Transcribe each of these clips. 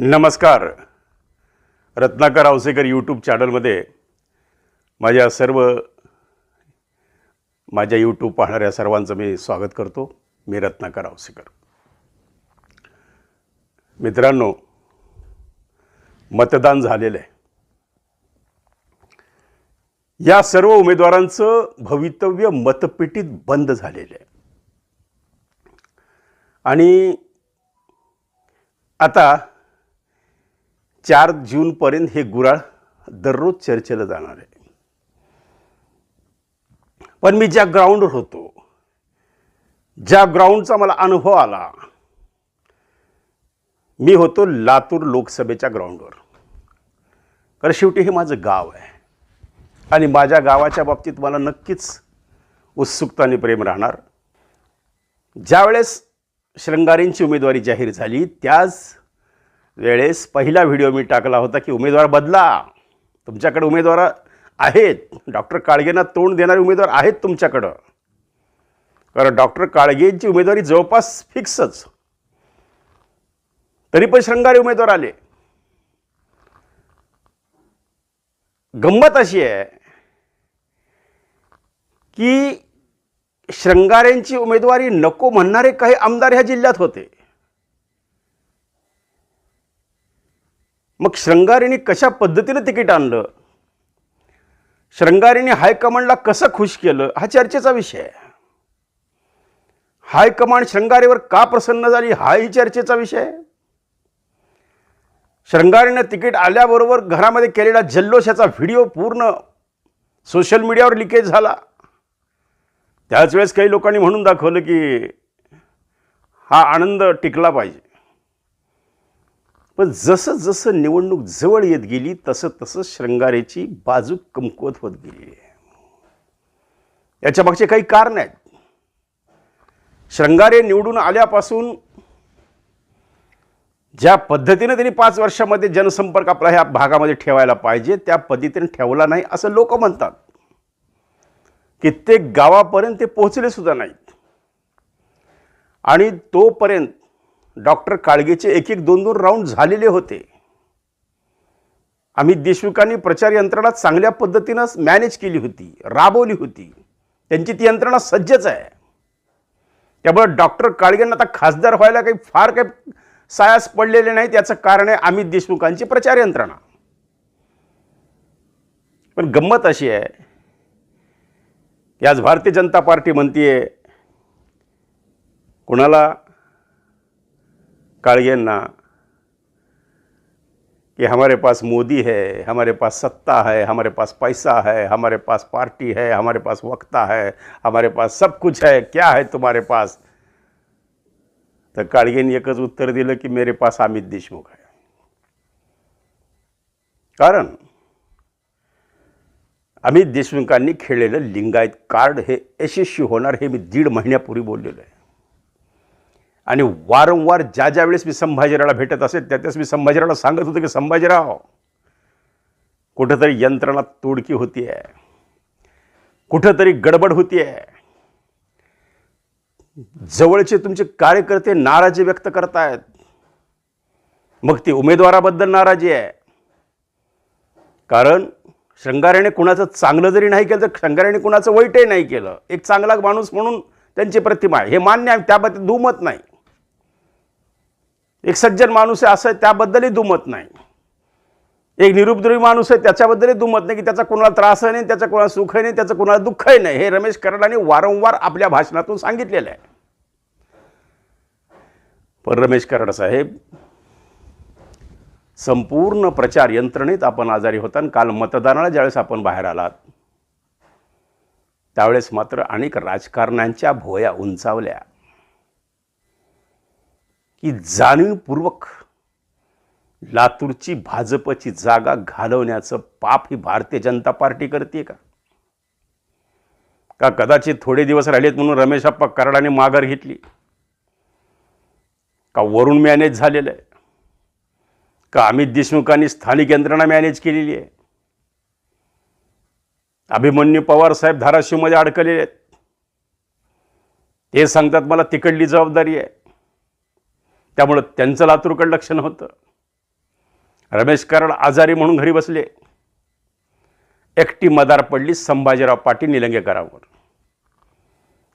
नमस्कार. रत्नाकर औसेकर यूट्यूब चॅनलमध्ये माझ्या सर्व माझ्या यूट्यूब पाहणाऱ्या सर्वांचं मी स्वागत करतो. मी रत्नाकर औसेकर मित्रांनो मतदान झालेलं आहे. या सर्व उमेदवारांचं भवितव्य मतपेटीत बंद झालेलं आहे. आणि आता चार जूनपर्यंत हे गुराळ दररोज चर्चेला जाणार आहे. पण मी ज्या ग्राउंडवर होतो ज्या ग्राउंडचा मला अनुभव आला मी होतो लातूर लोकसभेच्या ग्राउंडवर कारण शेवटी हे माझं गाव आहे. आणि माझ्या गावाच्या बाबतीत मला नक्कीच उत्सुकता आणि प्रेम राहणार. ज्यावेळेस श्रंगारींची उमेदवारी जाहीर झाली त्याच वेळेस पहिला व्हिडिओ मी टाकला होता की उमेदवार बदला. तुमच्याकडे उमेदवार आहेत. डॉक्टर काळगेंना तोंड देणारे उमेदवार आहेत तुमच्याकडं. कारण डॉक्टर काळगेंची उमेदवारी जवळपास फिक्सच. तरी पण श्रंगारे उमेदवार आले. गंमत अशी आहे की श्रंगारेंची उमेदवारी नको म्हणणारे काही आमदार ह्या जिल्ह्यात होते. मग श्रृंगारीने कशा पद्धतीनं तिकीट आणलं? श्रृंगारीने हायकमांडला कसं खुश केलं? हा चर्चेचा विषय आहे. हायकमांड श्रृंगारीवर का प्रसन्न झाली? हाही चर्चेचा विषय आहे. श्रृंगारीनं तिकीट आल्याबरोबर घरामध्ये केलेला जल्लोषाचा व्हिडिओ पूर्ण सोशल मीडियावर लिकेज झाला. त्याच वेळेस काही लोकांनी म्हणून दाखवलं की हा आनंद टिकला पाहिजे. पण जसं जसं निवडणूक जवळ येत गेली तसं तसं श्रंगारेची बाजू कमकुवत होत गेली आहे. याच्या मागचे काही कारण आहेत. श्रंगारे निवडून आल्यापासून ज्या पद्धतीने त्यांनी पाच वर्षामध्ये जनसंपर्क आपला ह्या भागामध्ये ठेवायला पाहिजे त्या पद्धतीने ठेवला नाही असं लोक म्हणतात. कित्येक गावापर्यंत ते पोहोचले सुद्धा नाहीत. आणि तोपर्यंत डॉक्टर काळगेचे एक एक दोन दोन राऊंड झालेले होते. अमित देशमुखांनी प्रचार यंत्रणा चांगल्या पद्धतीनं मॅनेज केली होती राबवली होती. त्यांची ती यंत्रणा सज्जच आहे. त्यामुळे डॉक्टर काळगेंना आता खासदार व्हायला काही फार काही सायास पडलेले नाहीत याचं कारण आहे अमित देशमुखांची प्रचार यंत्रणा. पण गंमत अशी आहे की आज भारतीय जनता पार्टी म्हणतीये कुणाला काळगेंना कि हमारे पास मोदी है हमारे पास सत्ता है हमारे पास पैसा है हमारे पास पार्टी है हमारे पास वक्ता है हमारे पास सब कुछ है क्या है तुम्हारे पास? तर काळगेंनी एकच उत्तर दिलं की मेरे पास अमित देशमुख आहे. कारण अमित देशमुखांनी खेळलेलं लिंगायत कार्ड हे यशस्वी होणार हे मी दीड महिन्यापूर्वी बोललेलो आहे. आणि वारंवार ज्या ज्या वेळेस मी संभाजीरावला भेटत असेल त्या त्याच मी संभाजीरावला सांगत होतो की संभाजीराव कुठंतरी यंत्रणा तोडकी होती आहे कुठंतरी गडबड होती आहे जवळचे तुमचे कार्यकर्ते नाराजी व्यक्त करतायत. मग ती उमेदवाराबद्दल नाराजी आहे. कारण श्रंगाऱ्याने कुणाचं चांगलं जरी नाही केलं तर श्रंगाऱ्याने कुणाचं वाईटही नाही केलं. एक चांगला माणूस म्हणून त्यांची प्रतिमा आहे. हे मान्य आहे त्याबद्दल दुमत नाही. एक सज्जन माणूस आहे असं त्याबद्दलही दुमत नाही. एक निरुपद्रवी माणूस आहे त्याच्याबद्दलही दुमत नाही की त्याचा कोणाला त्रास नाही त्याचा कोणाला सुख नाही त्याचं कोणाला दुःखही नाही. हे रमेश कराडाने वारंवार आपल्या भाषणातून सांगितलेलं आहे. पण रमेश कराड साहेब संपूर्ण प्रचार यंत्रणेत आपण आजारी होता आणि काल मतदानाला ज्यावेळेस आपण बाहेर आलात त्यावेळेस मात्र अनेक राजकारण्यांच्या भोया उंचावल्या. की जाणीवपूर्वक लातूरची भाजपची जागा घालवण्याचं पाप ही भारतीय जनता पार्टी करते का? का कदाचित थोडे दिवस राहिलेत म्हणून रमेश अप्पा कराडाने माघार घेतली? का वरुण मॅनेज झालेलं आहे? का अमित देशमुखांनी स्थानिक यंत्रणा मॅनेज केलेली आहे? अभिमन्यू पवार साहेब धाराशिवमध्ये अडकलेले आहेत. ते सांगतात मला तिकडली जबाबदारी आहे. त्यामुळं त्यांचं लातूरकडं लक्ष नव्हतं. रमेश कराड आजारी म्हणून घरी बसले. एकटी मदार पडली संभाजीराव पाटील निलंगेकरांवर.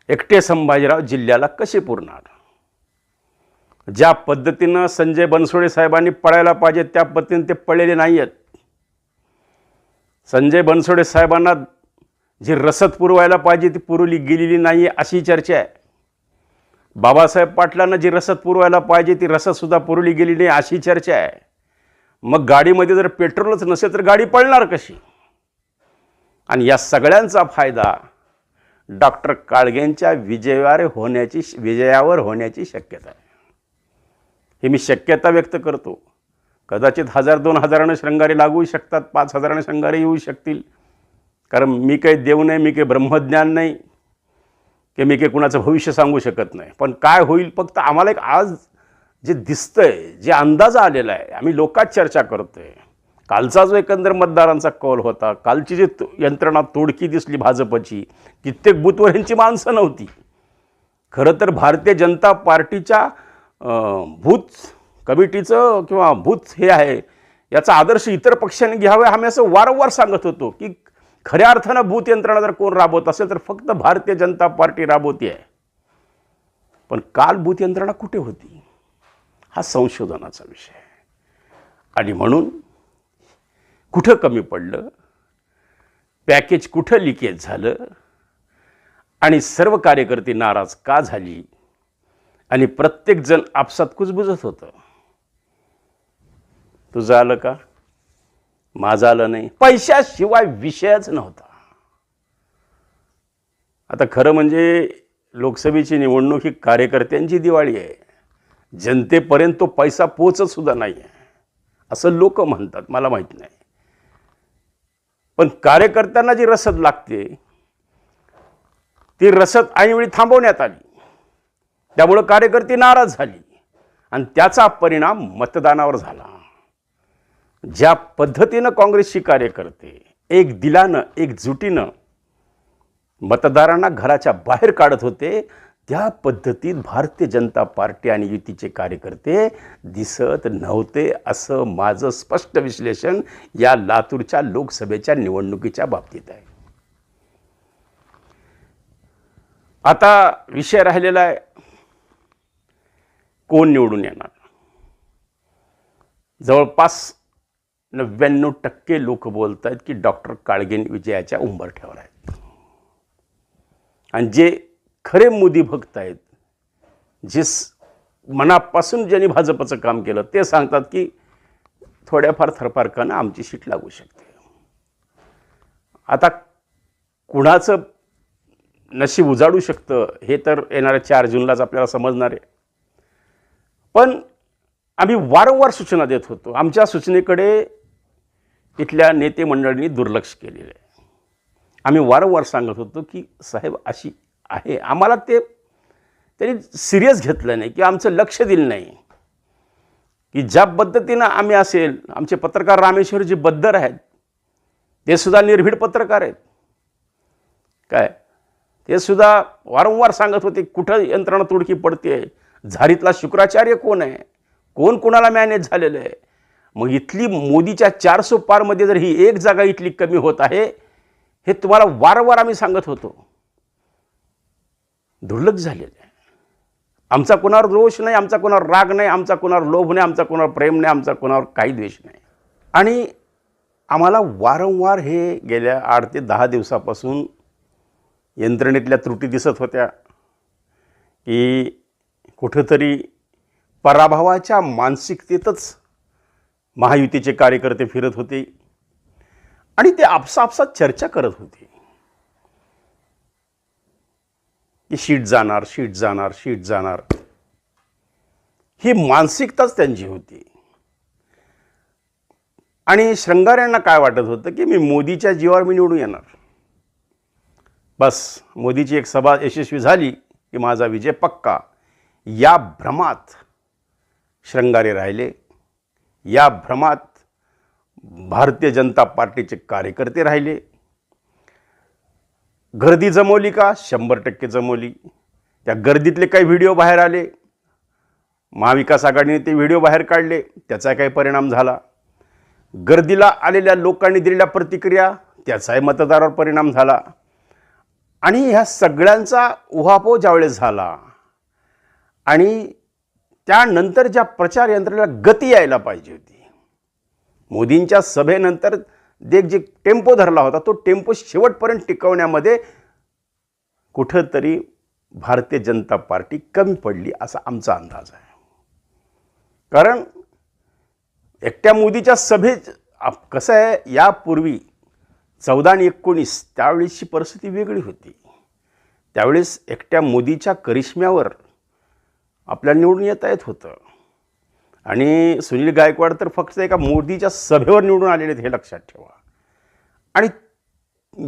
एकटे संभाजीराव जिल्ह्याला कसे पुरणार? ज्या पद्धतीनं संजय बनसोडे साहेबांनी पळायला पाहिजे त्या पद्धतीने ते पळलेले नाही आहेत संजय बनसोडे साहेबांना जी रसद पुरवायला पाहिजे ती पुरवली गेलेली नाही आहे अशी चर्चा आहे. बाबासाहेब पाटलांना जी रसद पुरवायला पाहिजे ती रसदसुद्धा पुरवली गेली नाही अशी चर्चा आहे. मग गाडीमध्ये जर पेट्रोलच नसेल तर गाडी पळणार कशी? आणि या सगळ्यांचा फायदा डॉक्टर काळगेंच्या विजयावर होण्याची विजयावर होण्याची शक्यता आहे. ही मी शक्यता व्यक्त करतो. कदाचित हजार दोन हजारानं श्रंगारी लागू शकतात पाच हजारानं श्रंगारी येऊ शकतील. कारण मी काही देव नाही मी काही ब्रह्मज्ञान नाही. की मी काही कुणाचं भविष्य सांगू शकत नाही. पण काय होईल फक्त आम्हाला एक आज जे दिसतंय जे अंदाज आलेला आहे आम्ही लोकात चर्चा करतोय. कालचा जो एकंदर मतदारांचा कौल होता कालची जी यंत्रणा तोडकी दिसली भाजपची कित्येक बूथवर यांची माणसं नव्हती. खरं तर भारतीय जनता पार्टीच्या भूत कमिटीचं किंवा भूत हे आहे याचा आदर्श इतर पक्षांनी घ्यावा आम्ही असं वारंवार सांगत होतो की खऱ्या अर्थानं भूत यंत्रणा जर कोण राबवत असेल तर फक्त भारतीय जनता पार्टी राबवती आहे पण काल भूत यंत्रणा कुठे होती? हा संशोधनाचा विषय आहे. आणि म्हणून कुठं कमी पडलं? पॅकेज कुठं लिकेज झालं? आणि सर्व कार्यकर्ते नाराज का झाली? आणि प्रत्येकजण आपसात कुजबुजत होतं. तुझं आलं का? माझं आलं नाही पैशाशिवाय विषयच नव्हता. आता खरं म्हणजे लोकसभेची निवडणूक ही कार्यकर्त्यांची दिवाळी आहे. जनतेपर्यंत तो पैसा पोचत सुद्धा नाही आहे असं लोक म्हणतात मला माहीत नाही. पण कार्यकर्त्यांना जी रसद लागते ती रसद ऐनवेळी थांबवण्यात आली. त्यामुळं कार्यकर्ती नाराज झाली. आणि त्याचा परिणाम मतदानावर झाला. ज्या पद्धतीनं काँग्रेसची कार्यकर्ते एक दिलानं एकजुटीनं मतदारांना घराच्या बाहेर काढत होते त्या पद्धतीत भारतीय जनता पार्टी आणि युतीचे कार्यकर्ते दिसत नव्हते असं माझं स्पष्ट विश्लेषण या लातूरच्या लोकसभेच्या निवडणुकीच्या बाबतीत आहे. आता विषय राहिलेला आहे कोण निवडून येणार? जवळपास नव्याण्णव टक्के लोक बोलत आहेत की डॉक्टर काळगेन विजयाच्या उंबरठ्यावर आहेत. आणि जे खरे मोदी भक्त आहेत जे मनापासून ज्यांनी भाजपचं काम केलं ते सांगतात की थोड्याफार थरफारकानं आमची शीट लागू शकते. आता कुणाचं नशीब उजाडू शकतं हे तर येणाऱ्या चार जूनलाच आपल्याला समजणार आहे. पण आम्ही वारंवार सूचना देत होतो. आमच्या सूचनेकडे इथल्या नेते मंडळींनी दुर्लक्ष केलेलं आहे. आम्ही वारंवार सांगत होतो की साहेब अशी आहे. आम्हाला ते त्यांनी सिरियस घेतलं नाही किंवा आमचं लक्ष दिलं नाही. की ज्या पद्धतीनं आम्ही असेल आमचे पत्रकार रामेश्वरजी बद्दर आहेत ते सुद्धा निर्भीड पत्रकार आहेत. काय? ते सुद्धा वारंवार सांगत होते कुठं यंत्रणा तुडकी पडते झारीतला शुक्राचार्य कोण आहे? कोण कोणाला मॅनेज झालेलं आहे? मग इथली मोदीच्या चारसो पारमध्ये जर ही एक जागा इथली कमी होत आहे हे तुम्हाला वारंवार आम्ही सांगत होतो. दुर्लक्ष झालेलं आहे. आमचा कोणावर रोष नाही आमचा कोणावर राग नाही आमचा कोणावर लोभ नाही आमचा कोणावर प्रेम नाही आमचा कोणावर काही द्वेष नाही. आणि आम्हाला वारंवार हे गेल्या आठ ते दहा दिवसापासून यंत्रणेतल्या त्रुटी दिसत होत्या की कुठंतरी पराभवाच्या मानसिकतेतच महायुतीचे कार्यकर्ते फिरत होते. आणि ते आपसापसात चर्चा करत होते. की शीट जाणार शीट जाणार शीट जाणार. ही मानसिकताच त्यांची होती. आणि श्रंगार काय वाटत होतं की मी मोदीच्या जीवावर मी निवडून येणार. बस मोदीची एक सभा यशस्वी झाली की माझा विजय पक्का. या भ्रमात श्रंगारे राहिले. या भ्रमात भारतीय जनता पार्टीचे कार्यकर्ते राहिले. गर्दी जमवली का? शंभर टक्के जमवली. त्या गर्दीतले काही व्हिडिओ बाहेर आले. महाविकास आघाडीने ते व्हिडिओ बाहेर काढले. त्याचा काही परिणाम झाला. गर्दीला आलेल्या लोकांनी दिलेल्या प्रतिक्रिया त्याचाही मतदारावर परिणाम झाला. आणि ह्या सगळ्यांचा उहापोह ज्यावेळेस झाला आणि त्यानंतर ज्या प्रचार यंत्रणेला गती यायला पाहिजे होती. मोदींच्या सभेनंतर देख जे टेम्पो धरला होता तो टेम्पो शेवटपर्यंत टिकवण्यामध्ये कुठंतरी भारतीय जनता पार्टी कमी पडली असा आमचा अंदाज आहे. कारण एकट्या मोदीच्या सभेत आप- कसं आहे यापूर्वी चौदा आणि एकोणीस त्यावेळेसची परिस्थिती वेगळी होती. त्यावेळेस एकट्या मोदीच्या करिश्म्यावर आपल्याला निवडून येता येत होतं. आणि सुनील गायकवाड तर फक्त एका मोदीच्या सभेवर निवडून आलेले आहेत हे लक्षात ठेवा. आणि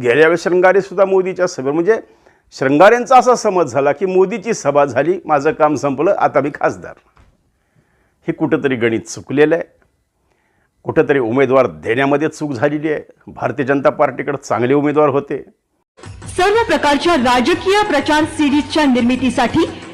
गेल्या वेळेस श्रृंगारेसुद्धा मोदीच्या सभेवर म्हणजे शृंगारेंचा असा समज झाला की मोदीची सभा झाली माझं काम संपलं आता मी खासदार. हे कुठंतरी गणित चुकलेलं आहे. कुठंतरी उमेदवार देण्यामध्ये चूक झालेली आहे. भारतीय जनता पार्टीकडे चांगले उमेदवार होते. सर्व प्रकारच्या राजकीय प्रचार सिरीजच्या निर्मितीसाठी